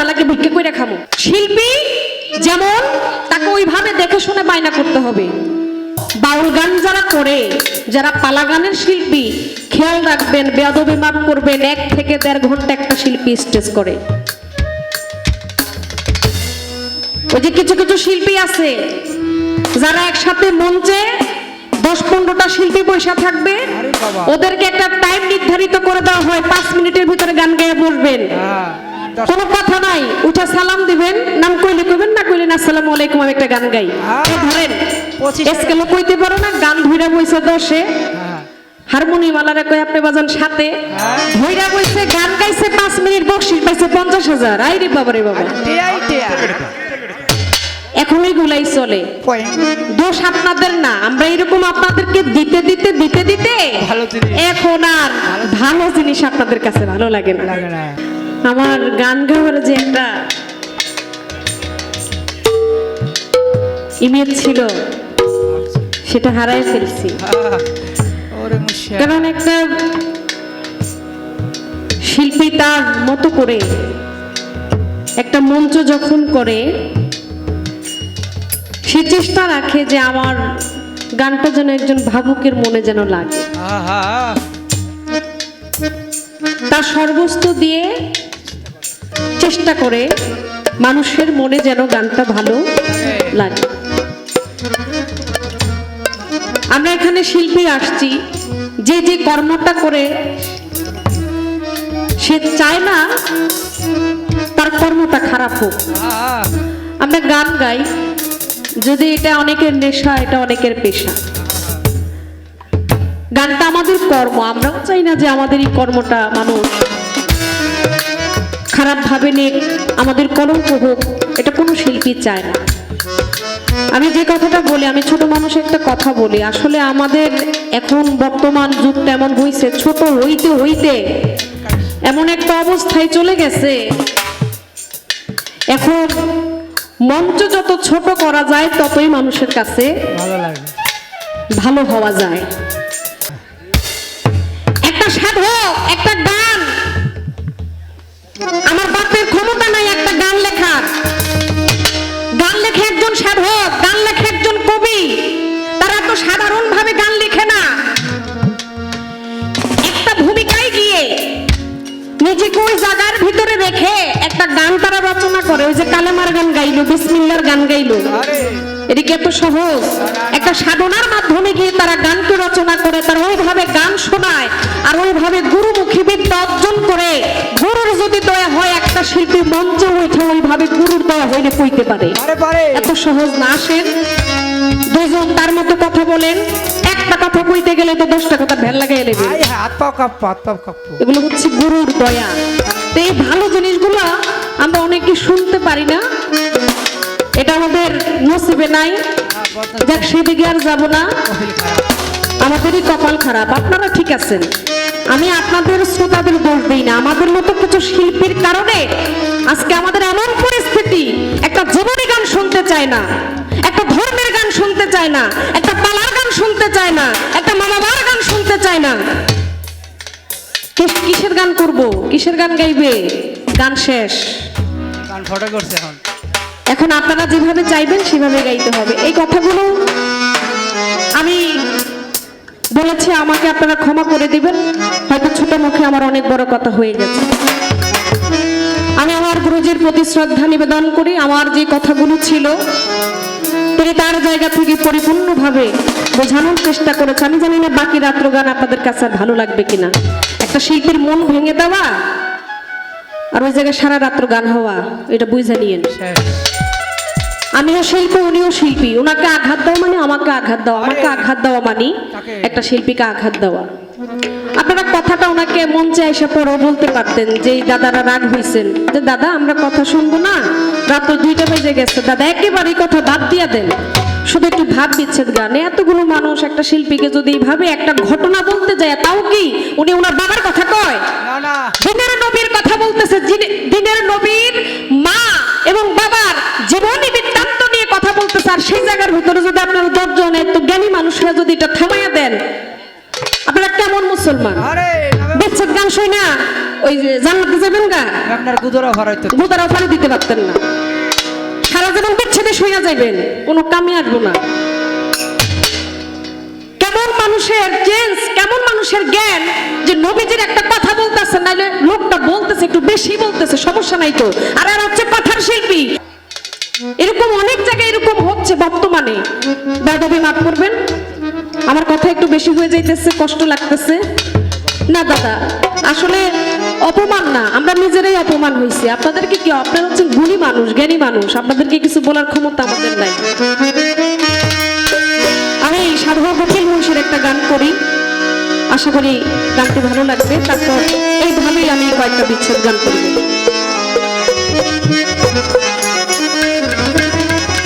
না লাগে ভিক্ষে কইরা খামো শিল্পী যেমন তাকে ওইভাবে দেখে শুনে বায়না করতে হবে। বাউল গান যারা করে যারা পালা গানের শিল্পী খেয়াল রাখবেন বেয়াদবি মাপ করবেন এক থেকে দেড় ঘণ্টা একটা শিল্পী স্টেজ করে। ওই যে কিছু কিছু শিল্পী আছে যারা একসাথে মঞ্চে দশ পনেরোটা শিল্পী বৈশা থাকবে ওদেরকে একটা টাইম নির্ধারিত করে দেওয়া হয় পাঁচ মিনিটের ভিতরে গান গেয়ে বসবেন। হ্যাঁ। কোনো কথা নাই উঠা সালাম দিবেন নাম কইলে কইবেন না কইলেন আসসালামু আলাইকুম আমি একটা গান গাই। হ্যাঁ। ধরেন এসকেলো কইতে পারো না গান ধইরা বইছে দশে। হ্যাঁ। হারমোনিয়াম আলারে কই আপনি বাজান সাথে হ্যাঁ। ধইরা বইছে গান গাইছে পাঁচ মিনিট বকশিস পাইছে পঞ্চাশ হাজার। আই রে বাবা রে বাবা। টিয়া এখন ওইগুলাই চলে। দোষ আপনাদের না আমরা এরকম আপনাদেরকে দিতে দিতে দিতে দিতে। এখন আর ভালো জিনিস আপনাদের কাছে ভালো লাগে না। আমার গান গাওয়ার যে একটা ইমেজ ছিল সেটা হারাই ফেলছি। কারণ একটা শিল্পী তার মতো করে একটা মঞ্চ যখন করে সে চেষ্টা রাখে যে আমার গানটা যেন একজন ভাবুকের মনে যেন লাগে। তার সর্বস্ব দিয়ে চেষ্টা করে মানুষের মনে যেন গানটা ভালো লাগে। আমরা এখানে শিল্পী আসছি, যে যে কর্মটা করে সে চায় না তার কর্মটা খারাপ হোক। আমরা গান গাই, যদি এটা অনেকের নেশা, এটা অনেকের পেশা। গানটা আমাদের কর্ম, আমরাও চাই না যে আমাদের এই কর্মটা মানুষ খারাপ ভাবে নিয়ে আমাদের কলঙ্ক হোক এটা কোনো শিল্পী চায় না। আমি যে কথাটা বলি আমি ছোট মানুষ একটা কথা বলি আসলে আমাদের এখন বর্তমান যুগটা এমন হইছে ছোট হইতে হইতে এমন একটা অবস্থায় চলে গেছে। এখন মঞ্চ যত ছোট করা যায় ততই মানুষের কাছে ভালো ভালো হওয়া যায়। একটা সাধক একটা গান আমার বাপের ক্ষমতা নাই একটা গান লেখার। গান লেখে একজন সাধক গান লেখে একজন কবি। তারা তো সাধারণ ভাবে গান লিখে না। একটা ভূমিকায় গিয়ে নিজেকে ওই জায়গার ভিতরে রেখে একটা গান তারা রচনা করে। ওই যে কালেমার গান গাইলো বিসমিল্লার গান গাইলো। আরে। এটা কি এত সহজ। একটা সাধনার মাধ্যমে গিয়ে তারা গানকে রচনা করে তারা ওইভাবে গান শোনায় আর ওইভাবে গুরুমুখী বিদ্যা অর্জন করে। একটা শিল্পী মঞ্চে উঠে ওইভাবে গুরুর দয়া হইলে কইতে পারে। এত সহজ না আসেন দুজন তার মতো কথা বলেন একটা কথা কইতে গেলে তো দশটা কথা ভ্যান লাগাই নেবে এগুলো হচ্ছে গুরুর দয়া। তো এই ভালো জিনিসগুলো আমরা অনেকে শুনতে পারি না। এটা আমাদের নসিবে নাই। যাক সেদিকে আর যাব না। আমাদেরই কপাল খারাপ। আপনারা ঠিক আছেন। আমি আপনাদের শ্রোতাদের দোষ দিই না। আমাদের মতো কিছু শিল্পীর কারণে আজকে আমাদের এমন পরিস্থিতি একটা জীবনী গান শুনতে চায় না একটা ধর্মের গান শুনতে চায় না একটা পালার গান শুনতে চায় না একটা মামাবার গান শুনতে চায় না। কিস- কিসের গান করব? কিসের গান গাইবে? গান শেষ। কান ফটো করছে এখন। এখন আপনারা যেভাবে চাইবেন সেভাবে গাইতে হবে। এই কথাগুলো আমি বলেছি, আমাকে আপনারা ক্ষমা করে দিবেন। হয়তো ছোট মুখে আমার অনেক বড় কথা হয়ে গেছে। আমি আমার গুরুজির প্রতি শ্রদ্ধা নিবেদন করি। আমার যে কথাগুলো ছিল, তিনি তার জায়গা থেকে পরিপূর্ণভাবে বোঝানোর চেষ্টা করেছে। আমি জানি না বাকি রাত্র গান আপনাদের কাছে আর ভালো লাগবে কিনা। একটা শিল্পীর মন ভেঙে দেওয়া আর ওই জায়গায় সারা রাত্র গান হওয়া, এটা বুঝে নিয়েন। শেষ আমিও শিল্পী উনিও শিল্পী। ওনাকে আঘাত দেওয়া মানে আমাকে আঘাত দেওয়া। আমাকে আঘাত দেওয়া মানে একটা শিল্পীকে আঘাত দেওয়া। আপনারা কথাটা ওনাকে মঞ্চে এসে পরেও বলতে পারতেন যে এই দাদারা রাগ হয়েছেন যে দাদা আমরা কথা শুনব না। রাত তো দুইটা বেজে গেছে। দাদা একেবারেই কথা বাদ দিয়া দেন। শুধু একটু ভাব বিচ্ছেদ গানে। এতগুলো মানুষ একটা শিল্পীকে যদি এইভাবে একটা ঘটনা বলতে যায় তাও কি উনি ওনার বাবার কথা কয়? না না। দিনের নবীর কথা বলতেছে। দিনের নবীর মা এবং বাবার জীবনী বৃত্তান্ত নিয়ে আর সেই জায়গার ভিতরে যদি আপনারা দশজন একটু জ্ঞানী মানুষরা যদি এটা থামাইয়া দেন আপনারা কেমন মুসলমান? বিচ্ছেদ গান শুই না ওই যে জান্নাতে যাবেন গা? আপনার গুদরা গোদারা দিতে পারতেন না। সারা জীবন বিচ্ছেদে শুয়ে যাইবেন কোনো কামে আসব না। কেমন মানুষের চেঞ্জ কেমন মানুষের জ্ঞান যে নবীজির একটা কথা বলতেছে নাইলে লোকটা বলতেছে একটু বেশি বলতেছে সমস্যা নাই তো। আর আর হচ্ছে পাথার শিল্পী। এরকম অনেক জায়গায় এরকম হচ্ছে বর্তমানে দাদাবি মাফ করবেন। আমার কথা একটু বেশি হয়ে যাইতেছে, কষ্ট লাগতেছে। না, দাদা, আসলে অপমান না, আমরা নিজেরাই অপমান হয়েছি আপনাদেরকে কি, আপনারা হচ্ছেন গুণী মানুষ, জ্ঞানী মানুষ? আপনাদেরকে কিছু বলার ক্ষমতা আমাদের নাই। আমি সাধু বকিল মুন্সির একটা গান করি। আশা করি গানটি ভালো লাগবে। তারপর এইভাবেই আমি কয়েকটা বিচ্ছেদ গান করব